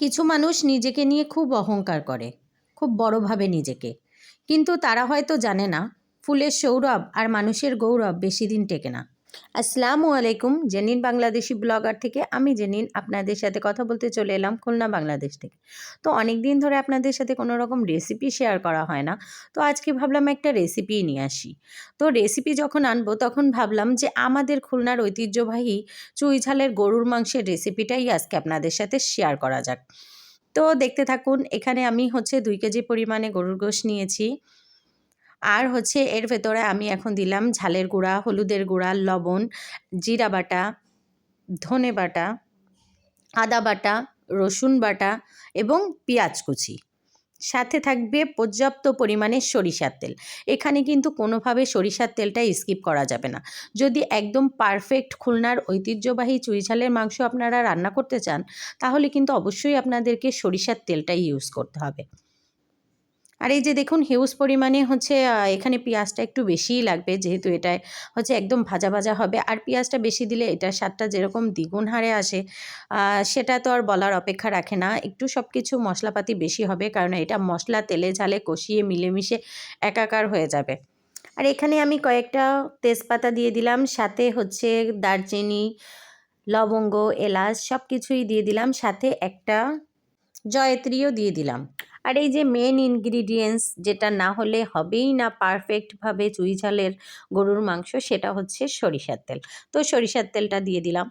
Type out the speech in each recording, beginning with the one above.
কিছু মানুষ নিজেকে নিয়ে খুব অহংকার করে, খুব বড়ভাবে নিজেকে। কিন্তু তারা হয়তো জানে না, ফুলের সৌরভ আর মানুষের গৌরব বেশি দিন টেকে না। আসসালামু আলাইকুম, জেনিন বাংলাদেশি ব্লগার থেকে। আমি জেনিন, আপনাদের সাথে কথা বলতে চলে এলাম খুলনা, বাংলাদেশ থেকে। তো অনেক দিন ধরে আপনাদের সাথে কোনো রকম রেসিপি শেয়ার করা হয় না। তো আজকে ভাবলাম একটা রেসিপি নিয়ে আসি। তো রেসিপি যখন আনব, তখন ভাবলাম যে আমাদের খুলনার ঐতিহ্যবাহী চুই ঝালের গরুর মাংসের রেসিপিটাই আজকে আপনাদের সাথে শেয়ার করা যাক। তো দেখতে থাকুন, এখানে আমি হচ্ছে দুই কেজি পরিমাণে গরুর গোশ নিয়েছি। আর হচ্ছে এর ভেতরে আমি এখন দিলাম ঝালের গুঁড়া, হলুদের গুঁড়া, লবণ, জিরা বাটা, ধনে বাটা, আদা বাটা, রসুন বাটা এবং পেঁয়াজ কুচি। সাথে থাকবে পর্যাপ্ত পরিমাণে সরিষার তেল। এখানে কিন্তু কোনোভাবে সরিষার তেলটা স্কিপ করা যাবে না। যদি একদম পারফেক্ট খুলনার ঐতিহ্যবাহী চুইঝালের মাংস আপনারা রান্না করতে চান, তাহলে কিন্তু অবশ্যই আপনাদেরকে সরিষার তেলটাই ইউজ করতে হবে। আর এই যে দেখুন হিউজ পরিমাণে হচ্ছে এখানে পেঁয়াজটা একটু বেশিই লাগবে যেহেতু এটায় হচ্ছে একদম ভাজা ভাজা হবে। আর পেঁয়াজটা বেশি দিলে এটার স্বাদটা যেরকম দ্বিগুণ হারে আসে সেটা তো আর বলার অপেক্ষা রাখে না। একটু সব কিছু মশলাপাতি বেশি হবে কারণ এটা মশলা তেলে ঝালে কষিয়ে মিলেমিশে একাকার হয়ে যাবে। আর এখানে আমি কয়েকটা তেজপাতা দিয়ে দিলাম, সাথে হচ্ছে দারচিনি, লবঙ্গ, এলাচ সব কিছুই দিয়ে দিলাম, সাথে একটা জয়ত্রীও দিয়ে দিলাম। আর এই যে মেন ইনগ্রিডিয়েন্টস যেটা না হলে হবেই না পারফেক্টভাবে চুই ঝালের গরুর মাংস, সেটা হচ্ছে সরিষার তেল। তো সরিষার তেলটা দিয়ে দিলাম।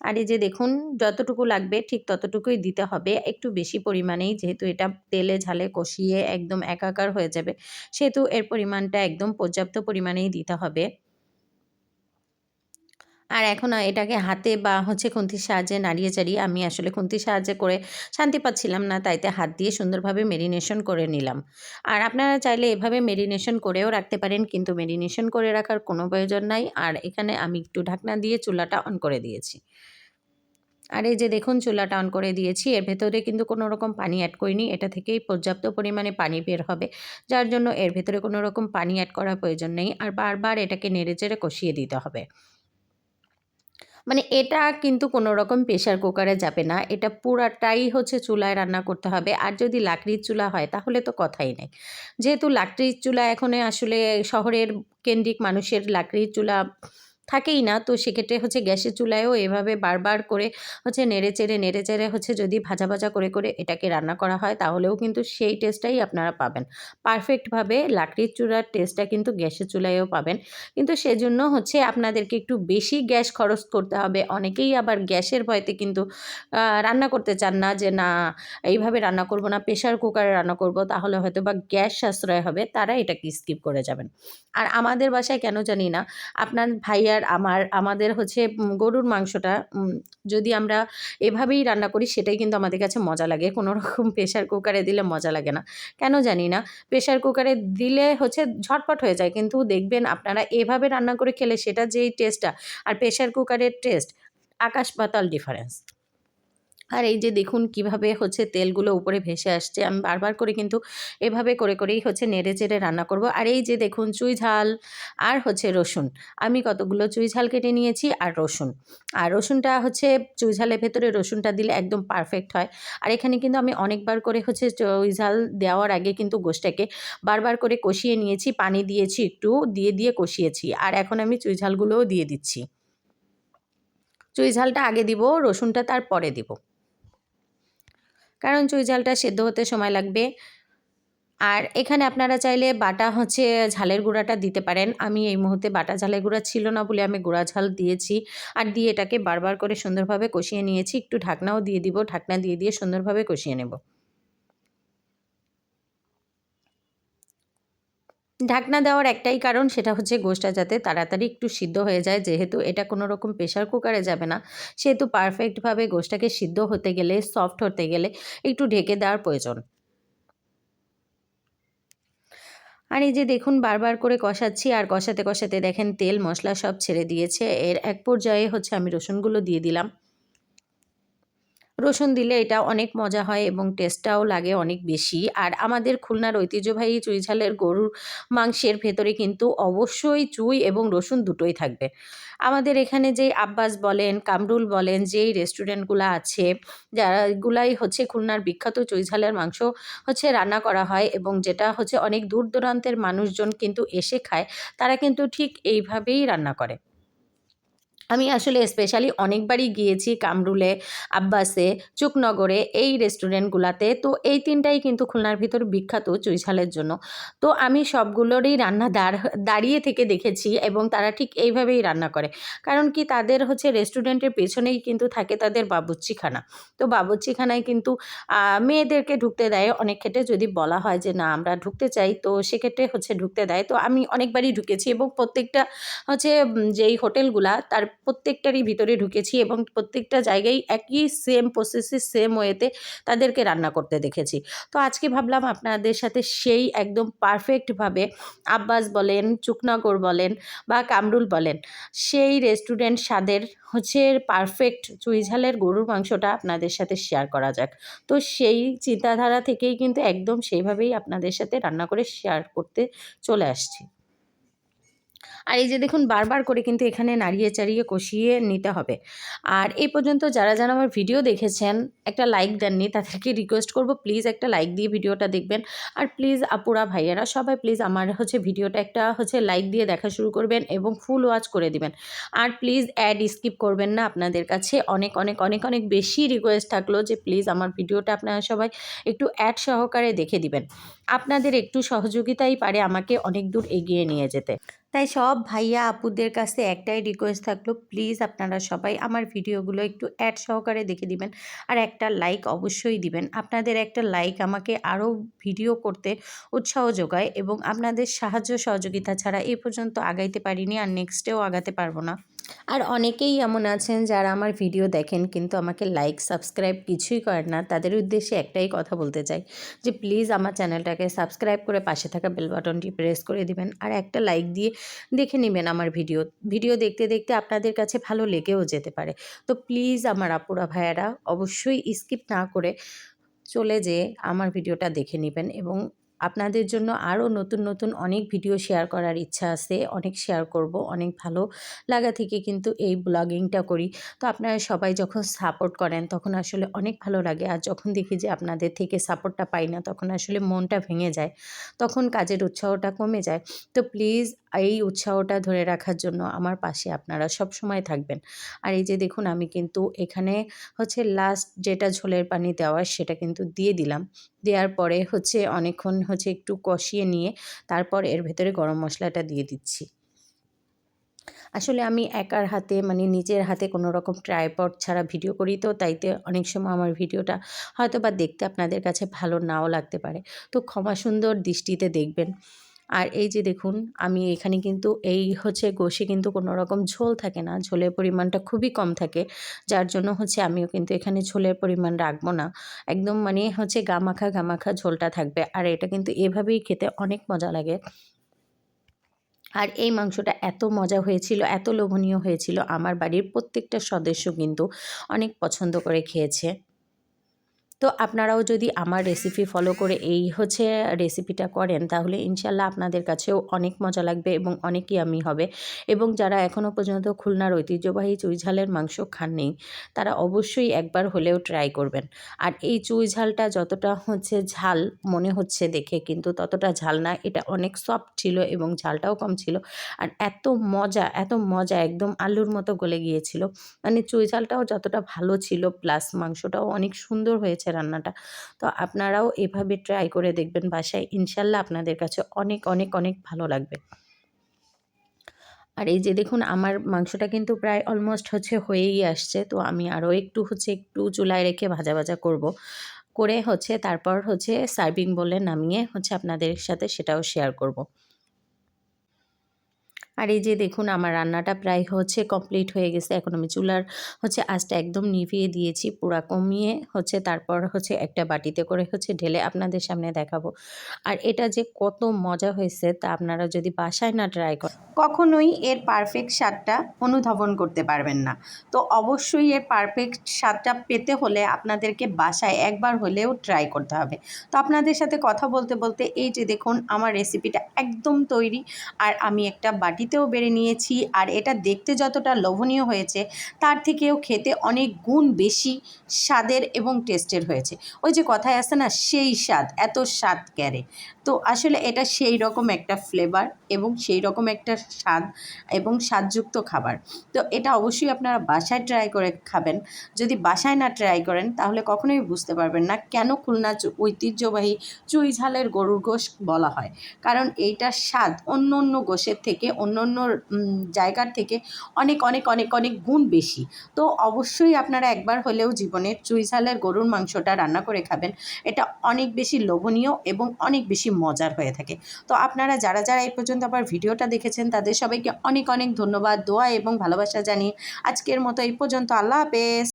আর এই যে দেখুন, যতটুকু লাগবে ঠিক ততটুকুই দিতে হবে। একটু বেশি পরিমাণেই, যেহেতু এটা তেলে ঝালে কষিয়ে একদম একাকার হয়ে যাবে, সেহেতু এর পরিমাণটা একদম পর্যাপ্ত পরিমাণেই দিতে হবে। আর এখন এটাকে হাতে বা হচ্ছে খুন্তির সাহায্যে নাড়িয়ে চাড়িয়ে আমি আসলে খুন্তির সাহায্যে করে শান্তি পাচ্ছিলাম না। তাইতে হাত দিয়ে সুন্দরভাবে মেরিনেশন করে নিলাম। আর আপনারা চাইলে এভাবে মেরিনেশন করেও রাখতে পারেন, কিন্তু মেরিনেশন করে রাখার কোনো প্রয়োজন নাই। আর এখানে আমি একটু ঢাকনা দিয়ে চুলাটা অন করে দিয়েছি। আর এই যে দেখুন, চুলাটা অন করে দিয়েছি। এর ভেতরে কিন্তু কোনো রকম পানি অ্যাড করিনি। এটা থেকেই পর্যাপ্ত পরিমাণে পানি বের হবে, যার জন্য এর ভেতরে কোনো রকম পানি অ্যাড করার প্রয়োজন নেই। আর বারবার এটাকে নেড়ে চেড়ে কষিয়ে দিতে হবে। মানে এটা কিন্তু কোনো রকম প্রেশার কুকারে যাবে না। এটা পুরাটাই হচ্ছে চুলায় রান্না করতে হবে। আর যদি লাকড়ির চুলা হয়, তাহলে তো কথাই নেই। যেহেতু লাকড়ির চুলা এখন আসলে শহরের কেন্দ্রিক মানুষের লাকড়ির চুলা থাকেই না। তো সেক্ষেত্রে হচ্ছে গ্যাসের চুলায়ও এভাবে বারবার করে হচ্ছে নেড়ে চেড়ে নেড়ে চেড়ে হচ্ছে যদি ভাজা ভাজা করে করে এটাকে রান্না করা হয়, তাহলেও কিন্তু সেই টেস্টটাই আপনারা পাবেন। পারফেক্টভাবে লাকড়ির চুলার টেস্টটা কিন্তু গ্যাসের চুলায়ও পাবেন। কিন্তু সেজন্য হচ্ছে আপনাদেরকে একটু বেশি গ্যাস খরচ করতে হবে। অনেকেই আবার গ্যাসের ভয়তে কিন্তু রান্না করতে চান না যে, না, এইভাবে রান্না করব না প্রেশার কুকারে রান্না করব, তাহলে হয়তো বা গ্যাস সাশ্রয় হবে। তারা এটাকে স্কিপ করে যাবেন। আর আমাদের বাসায় কেন জানি না, আপনার ভাইয়ার আমার, আমাদের হচ্ছে গরুর মাংসটা যদি আমরা এভাবেই রান্না করি, সেটাই কিন্তু আমাদের কাছে মজা লাগে। কোনো রকম প্রেশার কুকারে দিলে মজা লাগে না। কেন জানি না প্রেশার কুকারে দিলে হচ্ছে ঝটপট হয়ে যায়। কিন্তু দেখবেন আপনারা এভাবে রান্না করে খেলে সেটা যেই টেস্টটা আর প্রেশার কুকারের টেস্ট আকাশ পাতাল ডিফারেন্স আর এই যে দেখুন কীভাবে হচ্ছে তেলগুলো উপরে ভেসে আসছে, আমি বারবার করে কিন্তু এভাবে করে করেই হচ্ছে নেড়ে চেড়ে রান্না করব। আর এই যে দেখুন চুই ঝাল আর হচ্ছে রসুন, আমি কতগুলো চুই ঝাল কেটে নিয়েছি আর রসুন। আর রসুনটা হচ্ছে চুই ঝালের ভেতরে রসুনটা দিলে একদম পারফেক্ট হয়। আর এখানে কিন্তু আমি অনেকবার করে হচ্ছে চুই ঝাল দেওয়ার আগে কিন্তু গোষ্ঠটাকে বারবার করে কষিয়ে নিয়েছি, পানি দিয়েছি একটু, দিয়ে দিয়ে কষিয়েছি। আর এখন আমি চুই ঝালগুলোও দিয়ে দিচ্ছি। চুই ঝালটা আগে দিব, রসুনটা তারপরে দিব। কারণ চুই ঝালটা সেদ্ধ হতে সময় লাগবে। আর এখানে আপনারা চাইলে বাটা হচ্ছে ঝালের গুঁড়াটা দিতে পারেন। আমি এই মুহূর্তে বাটা ঝালের গুঁড়া ছিল না বলে আমি গুঁড়া ঝাল দিয়েছি। আর দিয়ে এটাকে বারবার করে সুন্দরভাবে কষিয়ে নিয়েছি। একটু ঢাকনাও দিয়ে দিব। ঢাকনা দিয়ে দিয়ে সুন্দরভাবে কষিয়ে নেব। ঢাকনা দেওয়ার একটাই কারণ সেটা হচ্ছে গোষ্ঠটা যাতে তাড়াতাড়ি একটু সিদ্ধ হয়ে যায়। যেহেতু এটা কোনো রকম প্রেশার কুকারে যাবে না, সেহেতু পারফেক্টভাবে গোষ্ঠটাকে সিদ্ধ হতে গেলে সফট হতে গেলে একটু ঢেকে দেওয়ার প্রয়োজন। আর এই যে দেখুন, বারবার করে কষাচ্ছি আর কষাতে কষাতে দেখেন তেল মশলা সব ছেড়ে দিয়েছে। এর এক পর্যায়ে হচ্ছে আমি রসুনগুলো দিয়ে দিলাম। রসুন দিলে এটা অনেক মজা হয় এবং টেস্টটাও লাগে অনেক বেশি। আর আমাদের খুলনার ঐতিহ্যবাহী চুই ঝালের গরুর মাংসের ভেতরে কিন্তু অবশ্যই চুই এবং রসুন দুটোই থাকবে। আমাদের এখানে যেই আব্বাস বলেন, কামরুল বলেন, যেই রেস্টুরেন্টগুলো আছে, যারা এগুলাই হচ্ছে খুলনার বিখ্যাত চুই ঝালের মাংস হচ্ছে রান্না করা হয় এবং যেটা হচ্ছে অনেক দূর দূরান্তের মানুষজন কিন্তু এসে খায়, তারা কিন্তু ঠিক এইভাবেই রান্না করে। আমি আসলে স্পেশালি অনেকবারই গিয়েছি কামরুলে, আব্বাসে, চুকনগরে এই রেস্টুরেন্টগুলোতে তো এই তিনটাই কিন্তু খুলনার ভিতর বিখ্যাত চুইঝালের জন্য। তো আমি সবগুলোরই রান্না দাঁড়, দাঁড়িয়ে থেকে দেখেছি এবং তারা ঠিক এইভাবেই রান্না করে। কারণ কি তাদের হচ্ছে রেস্টুরেন্টের পেছনেই কিন্তু থাকে তাদের বাবুর্চিখানা। তো বাবুর্চিখানায় কিন্তু মেয়েদেরকে ঢুকতে দেয়। অনেক ক্ষেত্রে যদি বলা হয় যে না, আমরা ঢুকতে চাই, তো সেক্ষেত্রে হচ্ছে ঢুকতে দেয়। তো আমি অনেকবারই ঢুকেছি এবং প্রত্যেকটা হচ্ছে যেই হোটেলগুলা তার প্রত্যেকটারই ভিতরে ঢুকেছি এবং প্রত্যেকটা জায়গায় একই সেম প্রসেসে সেম ওয়েতে তাদেরকে রান্না করতে দেখেছি। তো আজকে ভাবলাম আপনাদের সাথে সেই একদম পারফেক্টভাবে আব্বাস বলেন, চুকনগর বলেন বা কামরুল বলেন, সেই রেস্টুরেন্ট স্বাদের হচ্ছে পারফেক্ট চুইঝালের গরুর মাংসটা আপনাদের সাথে শেয়ার করা যাক। তো সেই চিন্তাধারা থেকেই কিন্তু একদম সেইভাবেই আপনাদের সাথে রান্না করে শেয়ার করতে চলে আসছি। আর এই যে দেখুন, বারবার করে কিন্তু এখানে নাড়িয়ে চাড়িয়ে কষিয়ে নিতে হবে। আর এই পর্যন্ত যারা যারা আমার ভিডিও দেখেছেন, একটা লাইক দেননি, তাদেরকে রিকোয়েস্ট করব প্লিজ একটা লাইক দিয়ে ভিডিওটা দেখবেন। আর প্লিজ আপুরা, ভাইয়ারা, সবাই প্লিজ আমার হচ্ছে ভিডিওটা একটা হচ্ছে লাইক দিয়ে দেখা শুরু করবেন এবং ফুল ওয়াচ করে দিবেন। আর প্লিজ অ্যাড স্কিপ করবেন না আপনাদের কাছে। অনেক অনেক অনেক অনেক বেশি রিকোয়েস্ট থাকল যে প্লিজ আমার ভিডিওটা আপনারা সবাই একটু অ্যাড সহকারে দেখে দিবেন। আপনাদের একটু সহযোগিতাই পারে আমাকে অনেক দূর এগিয়ে নিয়ে যেতে। তাই সব ভাইয়া আপুদের কাছে একটাই রিকোয়েস্ট থাকল প্লিজ আপনারা সবাই আমার ভিডিওগুলো একটু অ্যাড সহকারে দেখে দিবেন আর একটা লাইক অবশ্যই দিবেন। আপনাদের একটা লাইক আমাকে আরও ভিডিও করতে উৎসাহ যোগায় এবং আপনাদের সাহায্য সহযোগিতা ছাড়া এ পর্যন্ত আগাইতে পারিনি আর নেক্সটেও আগাতে পারব না। আর অনেকেই এমন আছেন যারা আমার ভিডিও দেখেন কিন্তু আমাকে লাইক সাবস্ক্রাইব কিছুই করেন না। তাদের উদ্দেশ্যে একটাই কথা বলতে চাই যে প্লিজ আমার চ্যানেলটাকে সাবস্ক্রাইব করে পাশে থাকা বেল বাটনটি প্রেস করে দিবেন আর একটা লাইক দিয়ে দেখে নেবেন আমার ভিডিও ভিডিও দেখতে দেখতে আপনাদের কাছে ভালো লেগেও যেতে পারে। তো প্লিজ আমার আপুরা ভাইয়ারা অবশ্যই স্কিপ না করে চলে যেয়ে আমার ভিডিওটা দেখে নেবেন এবং আপনাদের জন্য আরও নতুন নতুন অনেক ভিডিও শেয়ার করার ইচ্ছা আছে, অনেক শেয়ার করব, অনেক ভালো লাগা থেকে কিন্তু এই ব্লগিংটা করি। তো আপনারা সবাই যখন সাপোর্ট করেন তখন আসলে অনেক ভালো লাগে, আর যখন দেখি যে আপনাদের থেকে সাপোর্টটা পাই না তখন আসলে মনটা ভেঙে যায়, তখন কাজের উৎসাহটা কমে যায়। তো প্লিজ এই উৎসাহটা ধরে রাখার জন্য আমার পাশে আপনারা সব সময় থাকবেন। আর এই যে দেখুন, আমি কিন্তু এখানে হচ্ছে লাস্ট যেটা ঝোলের পানি দেওয়ার সেটা কিন্তু দিয়ে দিলাম। দেওয়ার পরে হচ্ছে অনেকক্ষণ হচ্ছে একটু কষিয়ে নিয়ে তারপর এর ভেতরে গরম মশলাটা দিয়ে দিচ্ছি। আসলে আমি একার হাতে মানে নিজের হাতে কোনো রকম ট্রাইপড ছাড়া ভিডিও করি তো, তাইতে অনেক সময় আমার ভিডিওটা হয়তো বা দেখতে আপনাদের কাছে ভালো নাও লাগতে পারে। তো ক্ষমা সুন্দর দৃষ্টিতে দেখবেন। আর এই যে দেখুন, আমি এখানে কিন্তু এই হচ্ছে গোশে কিন্তু কোনো রকম ঝোল থাকে না। ঝোলের পরিমাণটা খুবই কম থাকে। যার জন্য হচ্ছে আমিও কিন্তু এখানে ঝোলের পরিমাণ রাখব না। একদম মানে হচ্ছে গামাখা গামাখা ঝোলটা থাকবে। আর এটা কিন্তু এভাবেই খেতে অনেক মজা লাগে। আর এই মাংসটা এত মজা হয়েছিল, এত লোভনীয় হয়েছিল। আমার বাড়ির প্রত্যেকটা সদস্য কিন্তু অনেক পছন্দ করে খেয়েছে। তো আপনারাও যদি আমার রেসিপি ফলো করে এই হচ্ছে রেসিপিটা করেন, তাহলে ইনশাল্লাহ আপনাদের কাছেও অনেক মজা লাগবে এবং অনেক ইয়ামি হবে। এবং যারা এখনও পর্যন্ত খুলনার ঐতিহ্যবাহী চুইঝালের মাংস খাননি, তারা অবশ্যই একবার হলেও ট্রাই করবেন। আর এই চুইঝালটা যতটা হচ্ছে ঝাল মনে হচ্ছে দেখে, কিন্তু ততটা ঝাল না, এটা অনেক সফট ছিল এবং ঝালটাও কম ছিল। আর এত মজা এত মজা, একদম আলুর মতো গলে গিয়েছিল। মানে চুইঝালটাও যতটা ভালো ছিল প্লাস মাংসটাও অনেক সুন্দর হয়েছে। রান্নাটা। তো আপনারাও এভাবে ট্রাই করে দেখবেন বাসায়। ইনশাল্লাহ আপনাদের কাছে অনেক অনেক অনেক ভালো লাগবে। আর এই যে দেখুন, আমার মাংসটা কিন্তু প্রায় অলমোস্ট হচ্ছে হয়েই আসছে। তো আমি আরও একটু হচ্ছে একটু চুলায় রেখে ভাজা ভাজা করব। করে হচ্ছে তারপর হচ্ছে সার্ভিং বলে নামিয়ে হচ্ছে আপনাদের সাথে সেটাও শেয়ার করব। আর এই যে দেখুন আমার রান্নাটা প্রায় হচ্ছে কমপ্লিট হয়ে গেছে। এখন আমি চুলার হচ্ছে আঁচটা একদম নিভিয়ে দিয়েছি, পুরা কমিয়ে হচ্ছে তারপর হচ্ছে একটা বাটিতে করে হচ্ছে ঢেলে আপনাদের সামনে দেখাবো। আর এটা যে কত মজা হয়েছে তা আপনারা যদি বাসায় না ট্রাই করেন, কখনোই এর পারফেক্ট স্বাদটা অনুধাবন করতে পারবেন না। তো অবশ্যই এর পারফেক্ট স্বাদটা পেতে হলে আপনাদেরকে বাসায় একবার হলেও ট্রাই করতে হবে। তো আপনাদের সাথে কথা বলতে বলতে এই যে দেখুন আমার রেসিপিটা একদম তৈরি। আর আমি একটা বাটিতেও বেড়ে নিয়েছি আর এটা দেখতে যতটা লোভনীয় হয়েছে, তার থেকেও খেতে অনেক গুণ বেশি স্বাদের এবং টেস্টের হয়েছে। ওই যে কথায় আছে না, সেই স্বাদ, এত স্বাদ ক্যারে। তো আসলে এটা সেই রকম একটা ফ্লেভার এবং সেই রকম একটা স্বাদ এবং স্বাদযুক্ত খাবার। তো এটা অবশ্যই আপনারা বাসায় ট্রাই করে খাবেন। যদি বাসায় না ট্রাই করেন, তাহলে কখনোই বুঝতে পারবেন না কেন খুলনা ঐতিহ্যবাহী চুই ঝালের গরুর গোশ বলা হয়। কারণ এইটার স্বাদ অন্য অন্য গোশের থেকে অন্য অন্য অন্য জায়গার থেকে অনেক অনেক অনেক অনেক গুণ বেশি। তো অবশ্যই আপনারা একবার হলেও জীবনে চুই ঝালের গরুর মাংসটা রান্না করে খাবেন। এটা অনেক বেশি লোভনীয় এবং অনেক বেশি মজার হয়ে থাকে। তো আপনারা যারা যারা এই পর্যন্ত আবার ভিডিওটা দেখেছেন, তাদের সবাইকে অনেক অনেক ধন্যবাদ, দোয়া এবং ভালোবাসা জানিয়ে আজকের মতো এই পর্যন্ত। আল্লাহ হাফেজ।